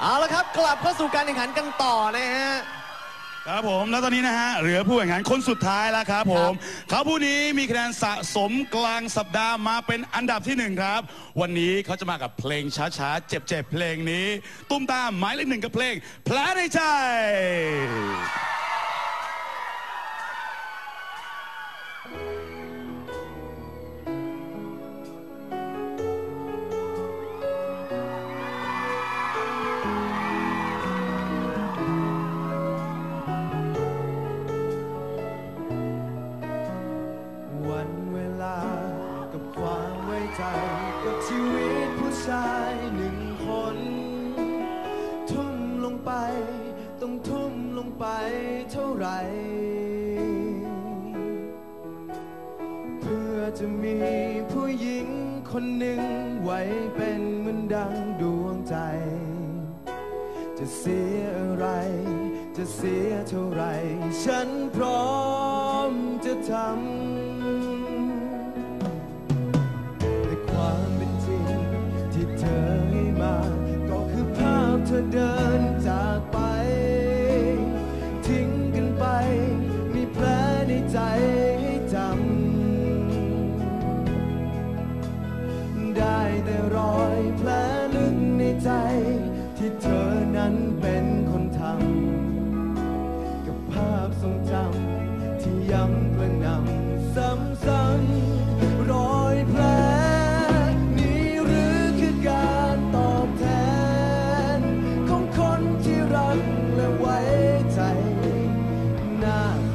เอาละครับกลับเข้าสู่การแข่งขันกันต่อนะฮะ ครับผมแล้วตอนนี้นะฮะเหลือผู้แข่งขันคนสุดท้ายแล้วครับผมเขาผู้นี้มีคะแนนสะสมกลางสัปดาห์มาเป็นอันดับที่หนึ่งครับ วันนี้เขาจะมากับเพลงช้าๆ เจ็บๆ เพลงนี้ ตุ้มตามหมายเลขหนึ่งกับเพลงแผลในใจ ต้องทุ่มลงไปเท่าไหร่ เพื่อจะมีผู้หญิงคนหนึ่งไว้เป็นเหมือนดังดวงใจ จะเสียอะไร จะเสียเท่าไร ฉันพร้อมจะทำแต่ความเป็นจริงที่เธอให้มา ก็คือภาพเธอเดินจาก กแ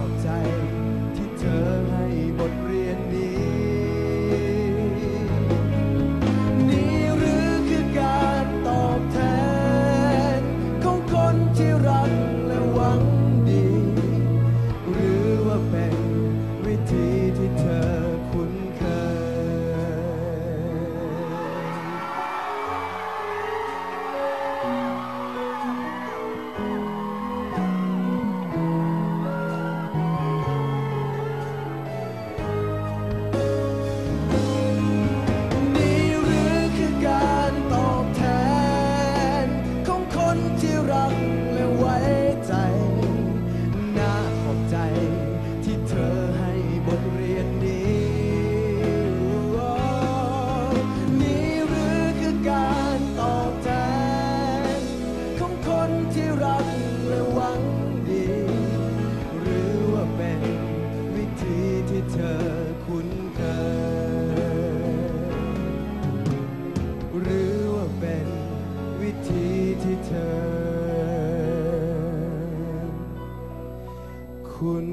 คุ้น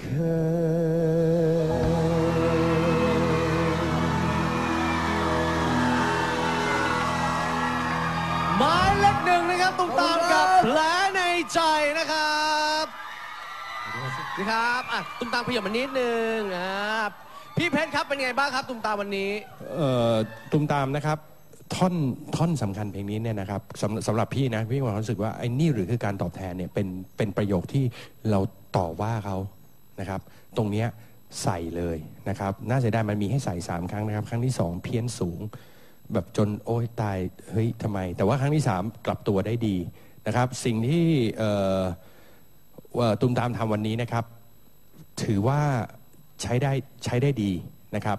เคยหมายเลขหนึ่งนะครับตุ้มตามกับแผลในใจนะครับนี่ครับอะตุ้มตามขยับมานิดนึงครับพี่เพชรครับเป็นไงบ้างครับตุ้มตามวันนี้เอ่อตุมตามนะครับ ท่อนท่อนสำคัญเพลงนี้เนี่ยนะครับสำสำหรับพี่นะพี่มีความรู้สึกว่าไอ้นี่หรือคือการตอบแทนเนี่ยเป็นเป็นประโยคที่เรา ต่อว่าเขานะครับ ตรงนี้ใส่เลยนะครับ น่าเสียดายมันมีให้ใส่สามครั้งนะครับ ครั้งที่สองเพี้ยนสูง แบบจนโอ้ยตายเฮ้ยทำไม แต่ว่าครั้งที่สามกลับตัวได้ดีนะครับ สิ่งที่ว่าตุมตามทำวันนี้นะครับ ถือว่าใช้ได้ใช้ได้ดีนะครับ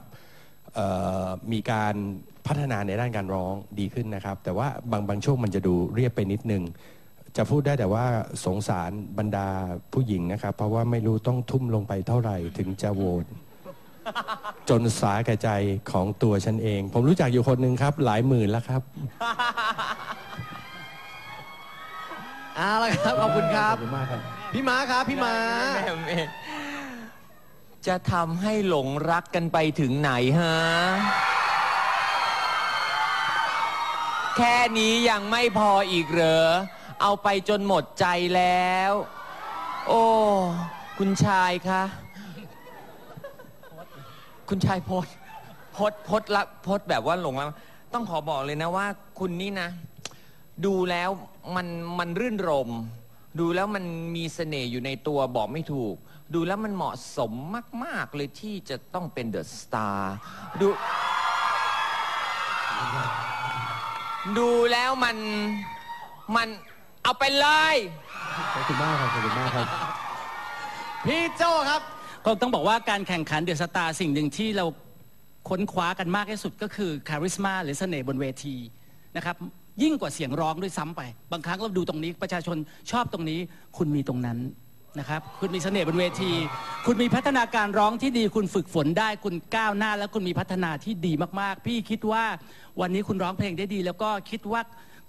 มีการพัฒนาในด้านการร้องดีขึ้นนะครับ แต่ว่าบางบางช่วงมันจะดูเรียบไปนิดนึง จะพูดได้แต่ว่าสงสารบรรดาผู้หญิงนะครับ เพราะว่าไม่รู้ต้องทุ่มลงไปเท่าไหร่ถึงจะโหวตจนสาแก่ใจของตัวฉันเอง ผมรู้จักอยู่คนหนึ่งครับ หลายหมื่นแล้วครับเอาละครับขอบคุณครับขอบคุณมากครับพี่ม้าครับ พี่ม้าแม่เมย์จะทำให้หลงรักกันไปถึงไหนฮะ แค่นี้ยังไม่พออีกเหรอ เอาไปจนหมดใจแล้ว โอ้ คุณชายคะ คุณชายพดพดพดละพดแบบว่าหลงรักต้องขอบอกเลยนะว่า คุณนี่นะ ดูแล้วมันมันรื่นรม ดูแล้วมันมีเสน่ห์อยู่ในตัวบอกไม่ถูก ดูแล้วมันเหมาะสมมาก ๆ เลยที่จะต้องเป็นเดอะสตาร์ดู ดูแล้วมันมันเอาไปเลย ขอบคุณมากครับขอบคุณมากครับ พี่โจครับ ก็ต้องบอกว่าการแข่งขันเดอะสตาร์สิ่งหนึ่งที่เราค้นคว้ากันมากที่สุดก็คือคาริสมาหรือเสน่ห์บนเวทีนะครับ ยิ่งกว่าเสียงร้องด้วยซ้ำไป บางครั้งเราดูตรงนี้ประชาชนชอบตรงนี้ คุณมีตรงนั้น นะครับ คุณมีเสน่ห์บนเวที คุณมีพัฒนาการร้องที่ดี คุณฝึกฝนได้ คุณก้าวหน้า แล้วคุณมีพัฒนาที่ดีมากๆ พี่คิดว่าวันนี้คุณร้องเพลงได้ดี แล้วก็คิดว่า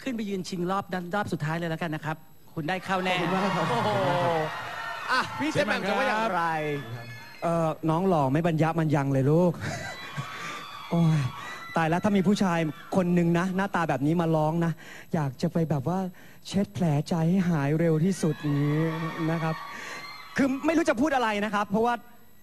ขึ้นไปยืนชิงรอบนั้นรอบสุดท้ายเลยแล้วกันนะครับ คุณได้เข้าแน่โอ้โหอะพี่เจมส์แหม่มจะว่าอย่างไร เอ่อน้องหล่อไม่บรรยะมันยังเลยลูก โอ้ย ตายแล้วถ้ามีผู้ชายคนหนึ่งนะ หน้าตาแบบนี้มาร้องนะ อยากจะไปแบบว่าเช็ดแผลใจให้หายเร็วที่สุดอย่างนี้นะครับ คือไม่รู้จะพูดอะไรนะครับ เพราะว่า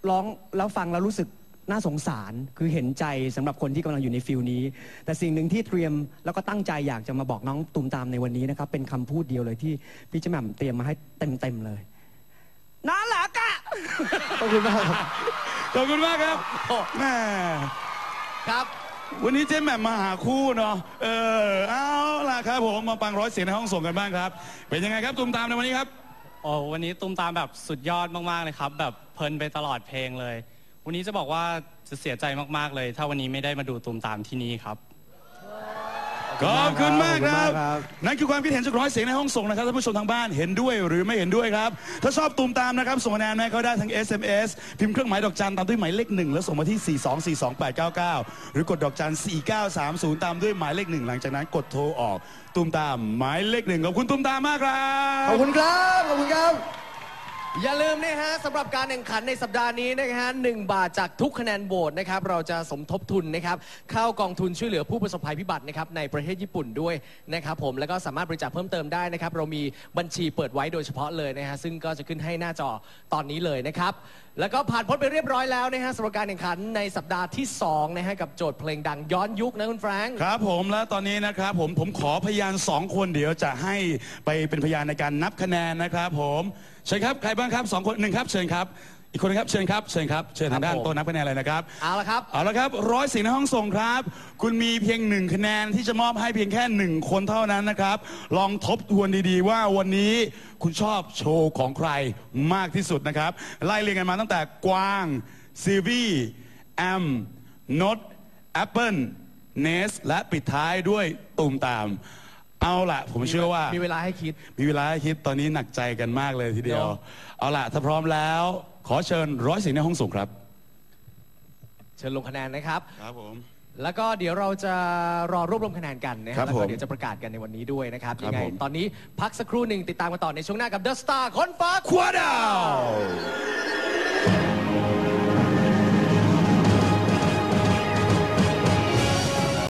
ร้องแล้วฟังแล้วรู้สึกน่าสงสารคือเห็นใจสำหรับคนที่กำลังอยู่ในฟิลนี้ แต่สิ่งหนึ่งที่เตรียมแล้วก็ตั้งใจอยากจะมาบอกน้องตูมตามในวันนี้นะครับ เป็นคำพูดเดียวเลยที่พี่เจาแหม่มเตรียมมาให้เต็มๆเลยน่ารักอะขอบคุณมากครับขอบคุณมากครับแม่ครับ วันนี้เจ๊แหม่มมาหาคู่เนาะ เออ เอาล่ะครับผมมาปังร้อยเสียงในห้องส่งกันบ้างครับ เป็นยังไงครับตูมตามในวันนี้ครับ โอ้วันนี้ตุ้มตามแบบสุดยอดมากๆเลยครับ แบบเพลินไปตลอดเพลงเลย วันนี้จะบอกว่าจะเสียใจมากๆเลย ถ้าวันนี้ไม่ได้มาดูตุ้มตามที่นี่ครับ ขอบคุณมากคขอบคุณรัมาบกครับ นั่นคือความคิดเห็นจากร้อยเสียงในห้องส่งนะครับท่านผู้ชมทางบ้านเห็นด้วยหรือไม่เห็นด้วยครับ ถ้าชอบตูมตามนะครับ ส่งคะแนนมาให้เขาได้ทั้ง SMS พิมพ์เครื่องหมายดอกจันตามด้วยหมายเลขหนึ่งแล้วส่งมาที่ 4242899 หรือกดดอกจัน 4930 ตามด้วยหมายเลขหนึ่งหลังจากนั้นกดโทรออกตูมตามหมายเลขหนึ่งขอบคุณตูมตามมากครับ ขอบคุณครับ ขอบคุณครับ อย่าลืมนะฮะสำหรับการแข่งขันในสัปดาห์นี้นะฮะหนึ่งบาทจากทุกคะแนนโหวตนะครับเราจะสมทบทุนนะครับเข้ากองทุนช่วยเหลือผู้ประสบภัยพิบัตินะครับในประเทศญี่ปุ่นด้วยนะครับผมแล้วก็สามารถบริจาคเพิ่มเติมได้นะครับเรามีบัญชีเปิดไว้โดยเฉพาะเลยนะฮะซึ่งก็จะขึ้นให้หน้าจอตอนนี้เลยนะครับแล้วก็ผ่านพ้นไปเรียบร้อยแล้วนะฮะสำหรับการแข่งขันในสัปดาห์ที่สองนะฮะกับโจทย์เพลงดังย้อนยุคนะคุณแฟรงค์ครับผมและตอนนี้นะครับผมผมขอพยานสองคนเดี๋ยวจะให้ไปเป็นพยานในการนับคะแนนนะครับผม เชิญครับใครบ้างครับสองคนหนึ่งครับเชิญครับ อีกคนนะครับเชิญครับเชิญครับเชิญทางด้านครับผมโต๊ะนับคะแนนเลยนะครับเอาละครับเอาละครับร้อยสิ่งในห้องส่งครับ คุณมีเพียงหนึ่งคะแนนที่จะมอบให้เพียงแค่หนึ่งคนเท่านั้นนะครับ ลองทบทวนดีๆ ว่าวันนี้คุณชอบโชว์ของใครมากที่สุดนะครับ ไล่เรียงกันมาตั้งแต่กวางซีวีแอมนดแอปเปิลเนสและปิดท้ายด้วยตูมตาม เอาละผมเชื่อว่ามีเวลาให้คิด มีเวลาให้คิดตอนนี้หนักใจกันมากเลยทีเดียวเนอะเอาล่ะถ้าพร้อมแล้ว ขอเชิญร้อยสิ่งในห้องส่งครับ เชิญลงคะแนนนะครับครับผมแล้วก็เดี๋ยวเราจะรอรวบรวมคะแนนกันนะคครัรับบแล้วก็ผมเดี๋ยวจะประกาศกันในวันนี้ด้วยนะครับครับยังไงผมตอนนี้พักสักครู่หนึ่งติดตามกันต่อในช่วงหน้ากับ The Star คนฟ้าคว้าดาว